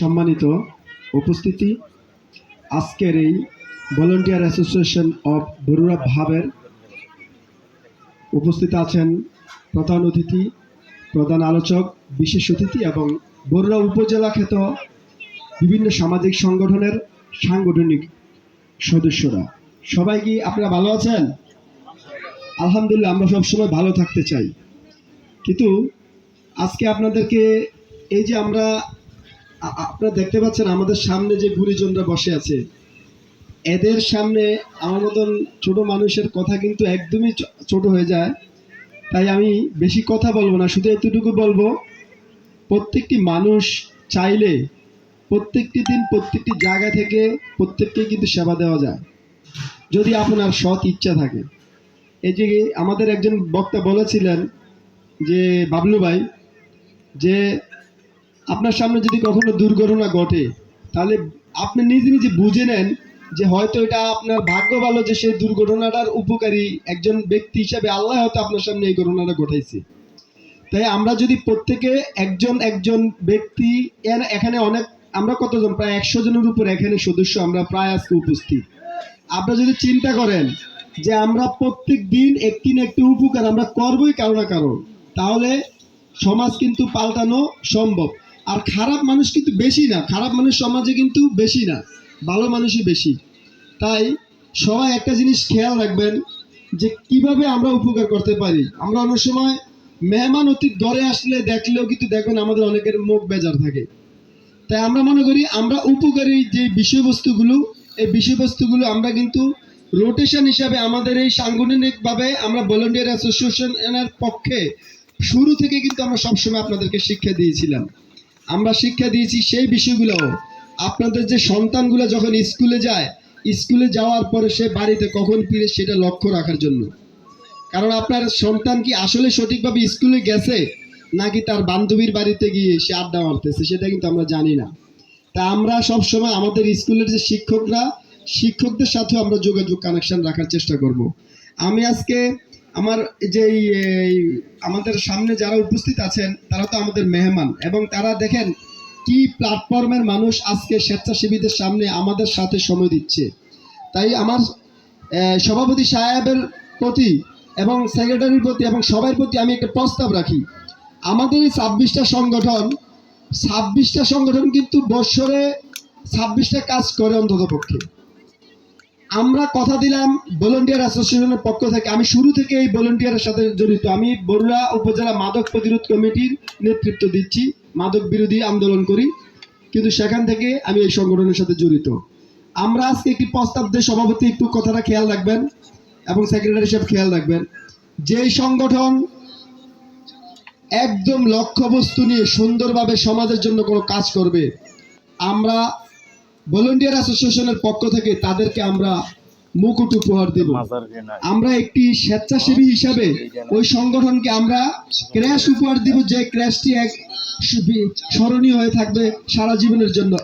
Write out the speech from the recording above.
সম্মানিত উপস্থিতি, আজকের এই ভলেন্টিয়ার অ্যাসোসিয়েশন অব বরুড়া ভাবের উপস্থিত আছেন প্রধান অতিথি, প্রধান আলোচক, বিশেষ অতিথি এবং বরুড়া উপজেলা খ্যাত বিভিন্ন সামাজিক সংগঠনের সাংগঠনিক সদস্যরা। সবাই কি আপনারা ভালো আছেন? আলহামদুলিল্লাহ, আমরা সবসময় ভালো থাকতে চাই। কিন্তু আজকে আপনাদেরকে এই যে আমরা আপনারা দেখতে পাচ্ছেন আমাদের সামনে যে গুরুজনরা বসে আছে। এদের সামনে আমার মতন ছোট মানুষের কথা কিন্তু একদমই ছোট হয়ে যায়। তাই আমি বেশি কথা বলব না, শুধু এতটুকু বলব, প্রত্যেকটি মানুষ চাইলে প্রত্যেকটি দিন প্রত্যেকটি জায়গা থেকে প্রত্যেককে কিন্তু সেবা দেওয়া যায়, যদি আপনার সৎ ইচ্ছা থাকে। এই যে আমাদের একজন বক্তা বলেছিলেন যে, বাবলু ভাই, যে আপনার সামনে যদি কখনো দুর্ঘটনা ঘটে, তাহলে আপনি নিজে নিজে বুঝে নেন যে হয়তো এটা আপনার ভাগ্য ভালো যে সেই দুর্ঘটনাটার উপকারী একজন ব্যক্তি হিসাবে আল্লাহ হয়তো আপনার সামনে এই ঘটনাটা ঘটাইছে। তাই আমরা যদি প্রত্যেকে একজন একজন ব্যক্তি এখানে অনেক আমরা কতজন? প্রায় একশো জনের উপর এখানে সদস্য আমরা প্রায় আজকে উপস্থিত। আপনারা যদি চিন্তা করেন যে আমরা প্রত্যেক দিন একটি না একটি উপকার আমরা করবই কারও না কারও, তাহলে সমাজ কিন্তু পাল্টানো সম্ভব। আর খারাপ মানুষ কিন্তু বেশি না। খারাপ মানুষ সমাজে কিন্তু বেশি না, ভালো মানুষই বেশি। তাই সবাই একটা জিনিস খেয়াল রাখবেন যে কীভাবে আমরা উপকার করতে পারি। আমরা অনেক সময় মেহমান অতীত ঘরে আসলে দেখলেও কিন্তু দেখবেন আমাদের অনেকের মুখ বেজার থাকে। তাই আমরা মনে করি আমরা উপকারী যে বিষয়বস্তুগুলো, এই বিষয়বস্তুগুলো আমরা কিন্তু রোটেশন হিসাবে আমাদের এই সাংগঠনিকভাবে আমরা ভলেন্টিয়ার অ্যাসোসিয়েশনের পক্ষে শুরু থেকে কিন্তু আমরা সবসময় আপনাদেরকে শিক্ষা দিয়েছিলাম। আমরা শিক্ষা দিয়েছি সেই বিষয়গুলো। আপনাদের যে সন্তানগুলো যখন স্কুলে যায়, স্কুলে যাওয়ার পরে সে বাড়িতে কখন ফিরে সেটা লক্ষ্য রাখার জন্য। কারণ আপনার সন্তান কি আসলে সঠিকভাবে স্কুলে গেছে, নাকি তার বান্ধবীর বাড়িতে গিয়ে সে আড্ডা মারতেছে, সেটা কিন্তু আমরা জানি না। তা আমরা সব সময় আমাদের স্কুলের যে শিক্ষকরা, শিক্ষকদের সাথেও আমরা যোগাযোগ কানেকশন রাখার চেষ্টা করব। আমি আজকে আমার যে আমাদের সামনে যারা উপস্থিত আছেন, তারা তো আমাদের মেহমান এবং তারা দেখেন কি প্ল্যাটফর্মের মানুষ আজকে স্বেচ্ছাসেবীদের সামনে আমাদের সাথে সময় দিচ্ছে। তাই আমার সভাপতি সাহেবের প্রতি এবং সেক্রেটারির প্রতি এবং সবার প্রতি আমি একটা প্রস্তাব রাখি। আমাদের এই ছাব্বিশটা সংগঠন ছাব্বিশটা সংগঠন কিন্তু বৎসরে ছাব্বিশটা কাজ করে অন্তত পক্ষে আমরা কথা দিলাম ভলেন্টিয়ার অ্যাসোসিয়েশনের পক্ষ থেকে। আমি শুরু থেকে এই ভলেন্টিয়ারের সাথে জড়িত। আমি বরুড়া উপজেলা মাদক প্রতিরোধ কমিটির নেতৃত্ব দিচ্ছি, মাদক বিরোধী আন্দোলন করি। কিন্তু সেখান থেকে আমি এই সংগঠনের সাথে জড়িত। আমরা আজকে একটি প্রস্তাব দিয়ে সভাপতি একটু কথাটা খেয়াল রাখবেন এবং সেক্রেটারি সাহেব খেয়াল রাখবেন। যেই সংগঠন একদম লক্ষ্যবস্তু নিয়ে সুন্দরভাবে সমাজের জন্য কোনো কাজ করবে, আমরা ভলেন্টিয়ার অ্যাসোসিয়েশনের পক্ষ থেকে তাদেরকে আমরা মুকুট উপহার দেব। আমরা একটি স্বেচ্ছাসেবী হিসাবে ওই সংগঠনকে আমরা ক্র্যাশ উপহার দিব যে ক্র্যাশটি এক স্মরণীয় হয়ে থাকবে সারা জীবনের জন্য।